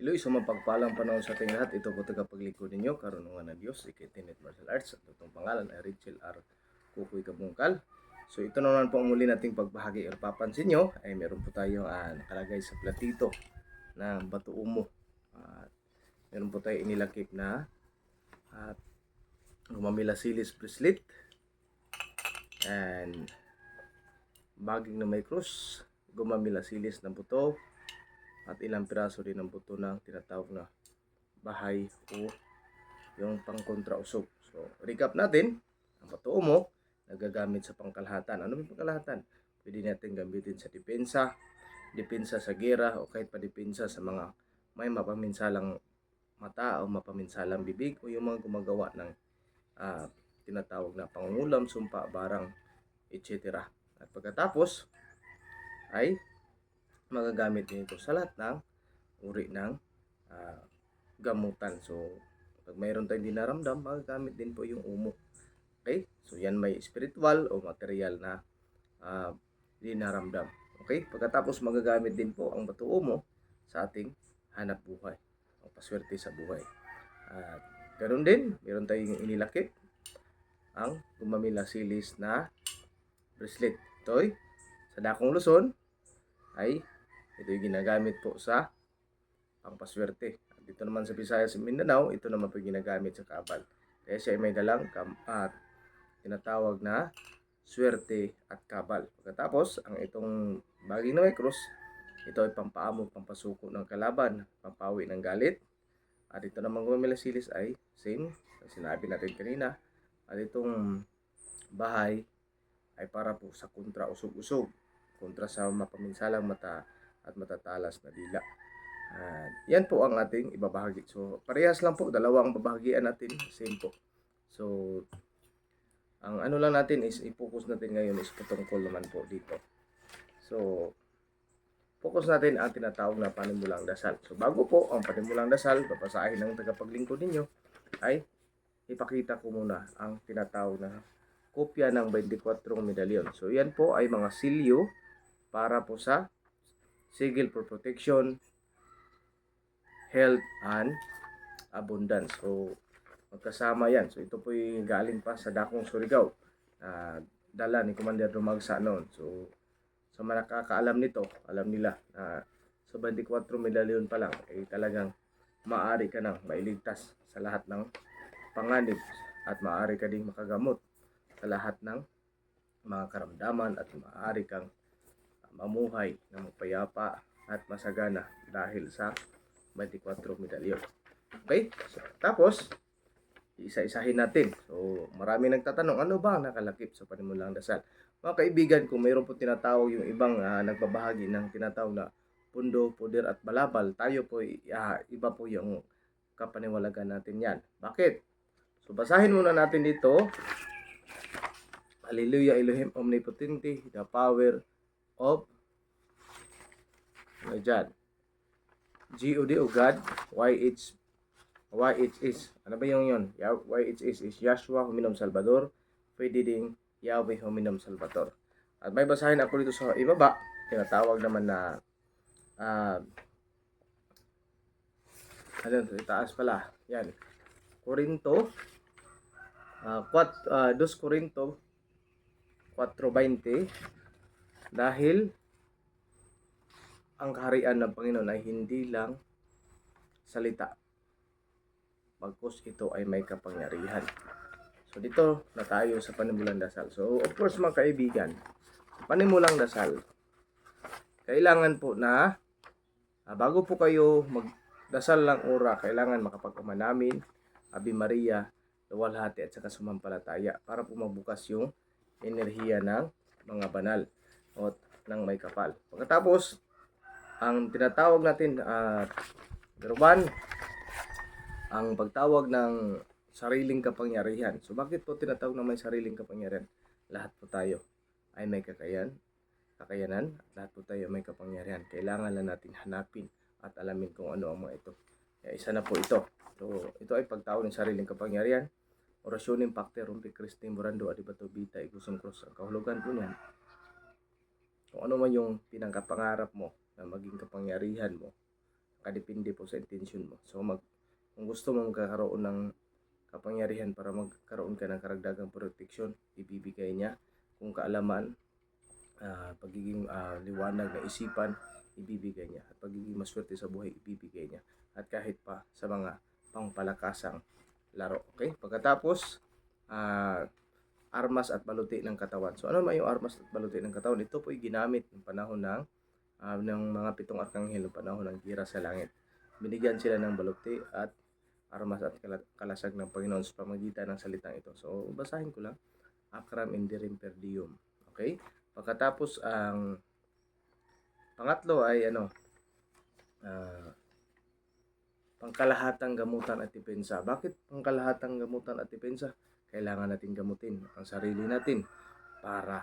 Hello, isang mapagpalang panahon sa ating lahat. Ito po tagapaglingkod ninyo, karunungan ng Diyos, Ikitinet Martial Arts. At itong pangalan ay Rachel R. Kukoy Kabungkal. So ito naman po ang muli nating pagbahagi. Ang papansin nyo ay meron po tayong ah, nakalagay sa platito na bato umo. At meron po tayo inilakip na at gumamila silis bracelet and baging na may cross gumamila silis ng buto at ilang piraso din ng buto ng tinatawag na bahay o yung pangkontra usog. So, recap natin, ang bato mo, nagagamit sa pangkalahatan. Ano yung pangkalahatan? Pwede natin gamitin sa depensa, depensa sa gera, o kahit pa depensa sa mga may mapaminsalang mata o mapaminsalang bibig o yung mga gumagawa ng ah, tinatawag na pangungulam, sumpa, barang, etc. At pagkatapos ay magagamit din ito sa lahat ng uri ng ah, gamutan. So, pag mayroon tayong dinaramdam, magagamit din po yung umo. Okay? So, yan may spiritual o material na ah, dinaramdam. Okay? Pagkatapos magagamit din po ang bato umo sa ating hanap buhay o paswerte sa buhay. At ganoon din, meron tayong inilakip ang gumamila silis na bracelet. Ito sa dakong Luzon ay ito yung ginagamit po sa pangpaswerte. At dito naman sa Visayas sa Mindanao, ito naman po yung ginagamit sa kabal. Kaya siya ay may dalang kam at tinatawag na swerte at kabal. Pagkatapos, ang itong baging na may cross, ito ay pampaamo, pampasuko ng kalaban, pampawi ng galit. At ito naman gumamila silis ay same, ang sinabi natin kanina. At itong bahay ay para po sa kontra usog-usog, kontra sa mapaminsalang mata at matatalas na dila. At yan po ang ating ibabahagi. So, parehas lang po, dalawang babahagian natin, same po. So, ang ano lang natin is i-focus natin ngayon is patungkol naman po dito. So, focus natin ang tinatawag na panimulang dasal. So, bago po ang panimulang dasal, babasahin ng tagapaglingkod ninyo, ay ipakita ko muna ang tinatawag na kopya ng 24 medalyon. So, yan po ay mga silyo para po sa sigil for protection, health, and abundance. So, magkasama yan. So, ito po yung galing pa sa Dakong Surigao. na dala ni Commander Dumagsa noon. So, sa mga nakakaalam nito, alam nila na sa 24 medalyon pa lang, ay talagang maaari ka nang mailigtas sa lahat ng panganib at maaari ka ding makagamot sa lahat ng mga karamdaman at maaari kang mamuhay na mapayapa at masagana dahil sa 24 medalyon. Okay? So, tapos, isa-isahin natin. So, marami nagtatanong, ano ba ang nakalakip sa panimulang dasal? Mga kaibigan, kung mayroon po tinatawag yung ibang ah, nagbabahagi ng tinatawag na pundo, puder at balabal, tayo po, ah, iba po yung kapaniwalagan natin yan. Bakit? So, basahin muna natin dito. Hallelujah, Elohim Omnipotente, the power of ano dyan? G-O-D o God, Y-H YHS. Ano ba yung yun? YHS is Yahshua Huminom Salvador. Pwede ding Yahweh Huminom Salvador. At may basahin ako dito sa ibaba. Tinatawag naman na ah ano? Itaas pala. Yan. Korinto. Uh, 4, uh, 2 Korinto 4.20 dahil ang kaharian ng Panginoon ay hindi lang salita bagkus ito ay may kapangyarihan. So dito na tayo sa panimulang dasal. So of course mga kaibigan, sa panimulang dasal, kailangan po na ah, bago po kayo magdasal lang ora, kailangan makapag-umanamin, Abi Maria, Luwalhati at saka sumampalataya para po mabukas yung enerhiya ng mga banal o ng may kapal. Pagkatapos, ang tinatawag natin at number one, ang pagtawag ng sariling kapangyarihan. So bakit po tinatawag na may sariling kapangyarihan? Lahat po tayo ay may kakayan, kakayanan, at lahat po tayo may kapangyarihan. Kailangan lang natin hanapin at alamin kung ano ang mga ito. Kaya isa na po ito. So ito ay pagtawag ng sariling kapangyarihan. Orasyon ng Pacte Rumpi Christi Morando Adibato Bita Igusong Cross. Ang kahulugan po niyan, kung ano man yung pinangkapangarap mo na maging kapangyarihan mo, kadepende po sa intention mo. So mag kung gusto mo magkaroon ng kapangyarihan para magkaroon ka ng karagdagang protection, ibibigay niya. Kung kaalaman, ah, pagiging ah, liwanag na isipan, ibibigay niya. At pagiging maswerte sa buhay, ibibigay niya. At kahit pa sa mga pangpalakasang laro. Okay? Pagkatapos, ah, armas at baluti ng katawan. So ano man yung armas at baluti ng katawan? Ito po ay ginamit ng panahon ng ah, ng mga pitong arkanghel ng panahon ng gira sa langit. Binigyan sila ng baluti at armas at kala- kalasag ng Panginoon sa pamagitan ng salitang ito. So basahin ko lang. Akram indirim per diem. Okay? Pagkatapos ang pangatlo ay ano ah, pangkalahatang gamutan at depensa. Bakit pangkalahatang gamutan at depensa? Kailangan natin gamutin ang sarili natin para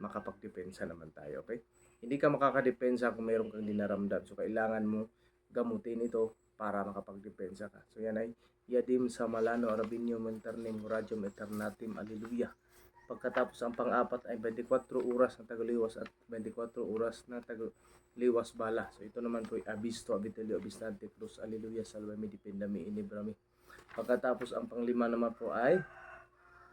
makapagdepensa naman tayo, okay? Hindi ka makakadepensa kung mayroon kang dinaramdam. So, kailangan mo gamutin ito para makapagdepensa ka. So, yan ay Yadim sa Malano, Arabinyo, Menternim, Radium, Eternatim, Alleluia. Pagkatapos ang pang-apat ay 24 oras na tagaliwas at 24 oras na tagaliwas bala. So, ito naman po ay Abisto, Abitelio, Abistante, Cruz, Alleluia, Salvami, Dipendami, Inibrami. Pagkatapos ang panglima naman po ay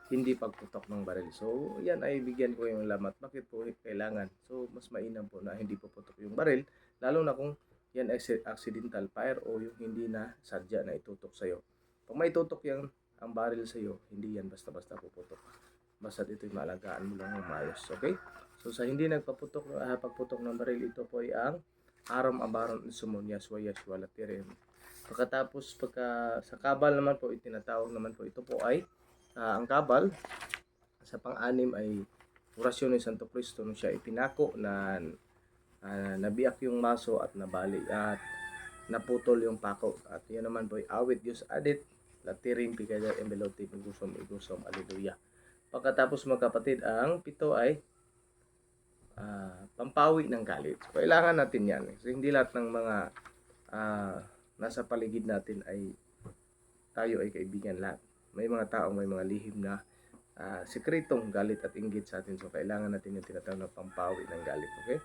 hindi pagputok ng baril. So, yan ay bigyan ko yung lamat. Bakit po kailangan? So, mas mainam po na hindi puputok yung baril, lalo na kung yan ay accidental fire o yung hindi na sadya na itutok sa'yo. Pag may tutok yan, ang baril sa'yo, hindi yan basta-basta puputok. Basta ito'y maalagaan mo lang ng maayos. Okay? So, sa hindi nagpaputok, uh, pagputok ng baril, ito po ay ang aram abaron sumon yaswa yaswa. Pagkatapos, pagka, sa kabal naman po, itinatawag naman po, ito po ay Ah, ang kabal sa pang-anim ay orasyon ni Santo Cristo nung siya ipinako na ah, nabiyak yung maso at nabali at naputol yung pako. At yun naman po awit Diyos adit latiring pigada embelote gusom igusom aleluya. Pagkatapos mga kapatid ang pito ay ah, pampawi ng galit. Kailangan natin yan. So, hindi lahat ng mga ah, nasa paligid natin ay tayo ay kaibigan lahat may mga tao, may mga lihim na ah, sikretong galit at inggit sa atin. So, kailangan natin yung tinatawag na pampawi ng galit. Okay?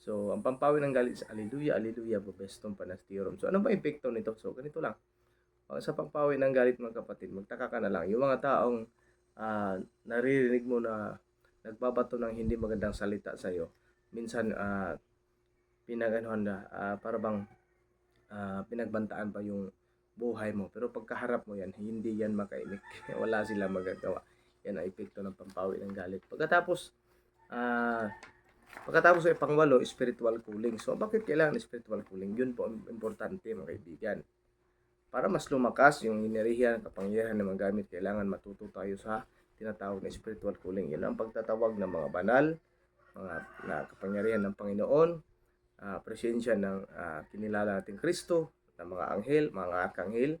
So, ang pampawi ng galit is Alleluia, Alleluia, Bobestom, Panastirum. So, ano ba epekto nito? So, ganito lang. Sa pampawi ng galit mga kapatid, magtaka ka na lang. Yung mga taong ah, naririnig mo na nagbabato ng hindi magandang salita sa iyo, minsan uh, pinaganuhan na ah, para bang ah, pinagbantaan pa yung buhay mo. Pero pagkaharap mo yan, hindi yan makaimik. Wala sila magagawa. Yan ang epekto ng pampawi ng galit. Pagkatapos, ah, pagkatapos ay pangwalo, spiritual cooling. So, bakit kailangan spiritual cooling? Yun po ang importante mga kaibigan. Para mas lumakas yung inerihiyan, kapangyarihan na magamit, kailangan matuto tayo sa tinatawag na spiritual cooling. Yun ang pagtatawag ng mga banal, mga na kapangyarihan ng Panginoon, ah, presensya ng ah, kinilala nating Kristo, ng mga anghel, mga arkanghel,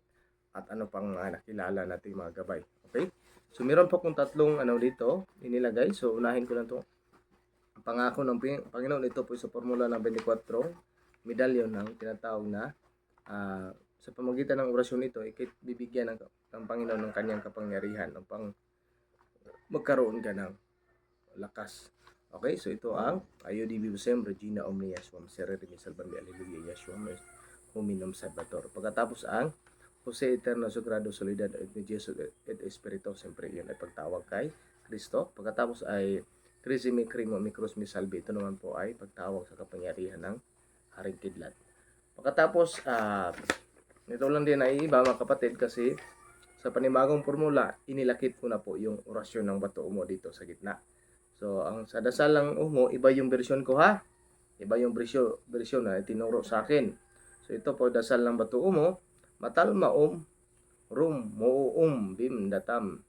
at ano pang mga nakilala nating mga gabay. Okay? So, meron po kong tatlong ano dito, inilagay. So, unahin ko lang to Ang pangako ng Panginoon, ito po sa formula ng 24 medalyon ng tinatawag na ah, sa pamagitan ng orasyon ito, ikit bibigyan ng, ng Panginoon ng kanyang kapangyarihan ng pang magkaroon ka ng lakas. Okay, so ito ang Ayo di Regina Omnia, Swam Serere, Salvami, Alleluia, Yeshua, Hominum Salvator. Pagkatapos ang Jose Eterno Sagrado Solidad et Jesus et Espiritu, siyempre yun ay pagtawag kay Kristo. Pagkatapos ay Crisimi Crimo Micros Mi Salvi. Ito naman po ay pagtawag sa kapangyarihan ng Haring Kidlat. Pagkatapos, ah, ito lang din ay iba mga kapatid kasi sa panibagong formula, inilakip ko na po yung orasyon ng bato umo dito sa gitna. So, ang sa dasal lang umo, iba yung version ko ha. Iba yung version, version na tinuro sa akin. So ito po dasal ng batu umo, matal maum, rum, muuum, bim, datam,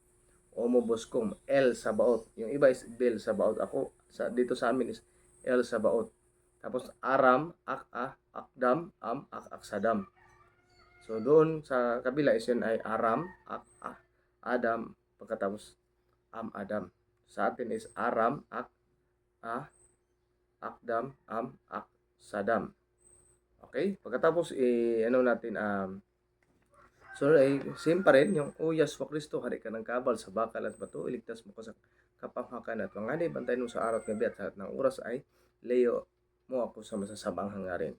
omo boskom, el sabaot. Yung iba is bel sabaot. Ako, sa, dito sa amin is el sabaot. Tapos aram, ak, ah, akdam, am, ak, aksadam. So doon sa kabila is yun ay aram, ak, ah, adam, pagkatapos am, adam. Sa atin is aram, ak, ah, akdam, am, ak, sadam. Okay? Pagkatapos, eh, ano natin, um, so, eh, same pa rin, yung, O Yaswa Kristo, hari ka ng kabal sa bakal at bato, iligtas mo ko sa kapamakan at mga bantay mo sa araw at gabi at lahat ng oras ay, layo mo ako sa masasabang hangarin.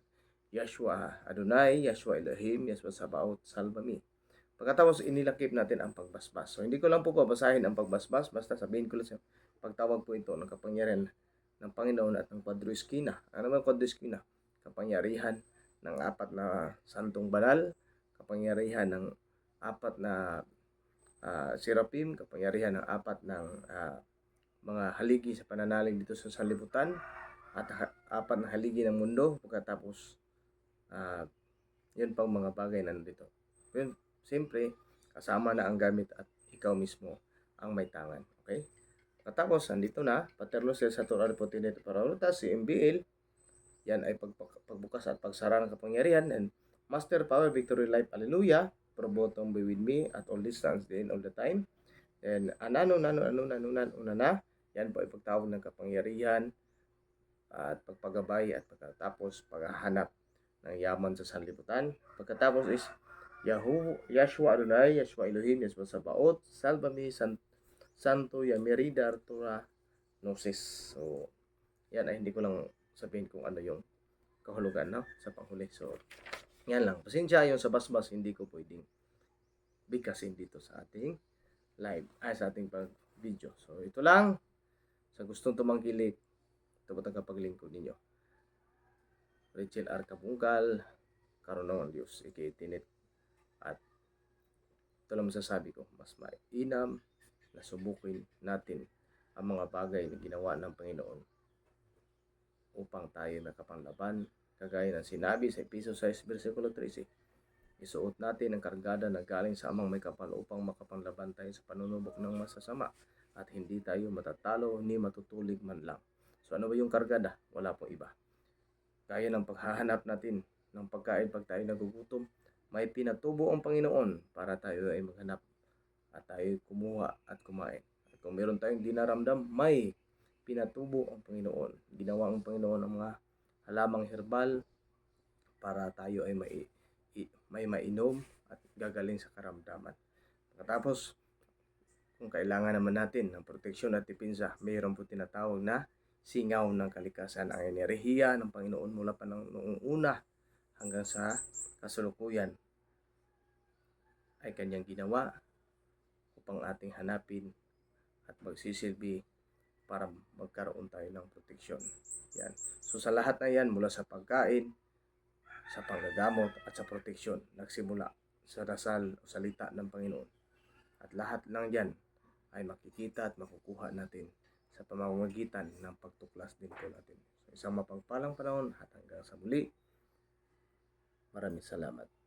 Yeshua Adonai, Yeshua Elohim, Yeshua Sabaoth, salva me. Pagkatapos inilakip natin ang pagbasbas. So hindi ko lang po babasahin ang pagbasbas, basta sabihin ko lang sa pagtawag po ito ng kapangyarihan ng Panginoon at ng Padre Esquina. Ano naman Padre Esquina? Kapangyarihan ng apat na santong banal, kapangyarihan ng apat na ah, serapim, kapangyarihan ng apat ng ah, mga haligi sa pananalig dito sa sanlibutan at ha- apat na haligi ng mundo pagkatapos ah, yun pang mga bagay na nandito. Yun, siyempre, kasama na ang gamit at ikaw mismo ang may tangan. Okay? Katapos, andito na, Paterno Sel sa Torah Potinet Paralutas, si MBL, yan ay pag, pagbukas at pagsara ng kapangyarihan and Master Power Victory Life Hallelujah. Probotom be with me at all distance din all the time. And anano nano ano nano una na. Yan po ay pagtawag ng kapangyarihan at pagpagabay at pagkatapos paghahanap ng yaman sa sanlibutan. Pagkatapos is Yahu Yeshua Adonai Yeshua Elohim Yeshua Sabaoth Salva me San, Santo Yamirida Artura Gnosis. So yan ay hindi ko lang sabihin kung ano yung kahulugan no? Sa panghuli. So yan lang. Pasensya yung sa basbas. Hindi ko pwedeng bigkasin dito sa ating live. Ay sa ating pag video so ito lang. Sa gustong tumangkilik ito po tagapaglingkod ninyo. Rachel R. Kabungkal Karoon ng Diyos ikitinit at ito lang masasabi ko. Mas mainam na subukin natin ang mga bagay na ginawa ng Panginoon upang tayo makapanlaban kagaya ng sinabi sa Episo 6 versikulo 13 isuot natin ang kargada na galing sa amang may kapal upang makapanlaban tayo sa panunubok ng masasama at hindi tayo matatalo ni matutulig man lang. So ano ba yung kargada? wala pong iba. Kaya ng paghahanap natin ng pagkain pag tayo nagugutom may pinatubo ang Panginoon para tayo ay maghanap at tayo kumuha at kumain. At kung meron tayong dinaramdam may pinatubo ang Panginoon. Ginawa ang Panginoon ang mga halamang herbal para tayo ay may, may mainom at gagaling sa karamdaman. Pagkatapos, kung kailangan naman natin ng proteksyon at tipinsa, mayroon po tinatawag na singaw ng kalikasan ang enerhiya ng Panginoon mula pa ng noong una hanggang sa kasalukuyan ay kanyang ginawa upang ating hanapin at magsisilbi para magkaroon tayo ng proteksyon. Yan. So sa lahat na yan, mula sa pagkain, sa panggagamot at sa proteksyon, nagsimula sa dasal o salita ng Panginoon. At lahat ng yan ay makikita at makukuha natin sa pamamagitan ng pagtuklas din po natin. So, isang mapagpalang panahon at hanggang sa muli. Maraming salamat.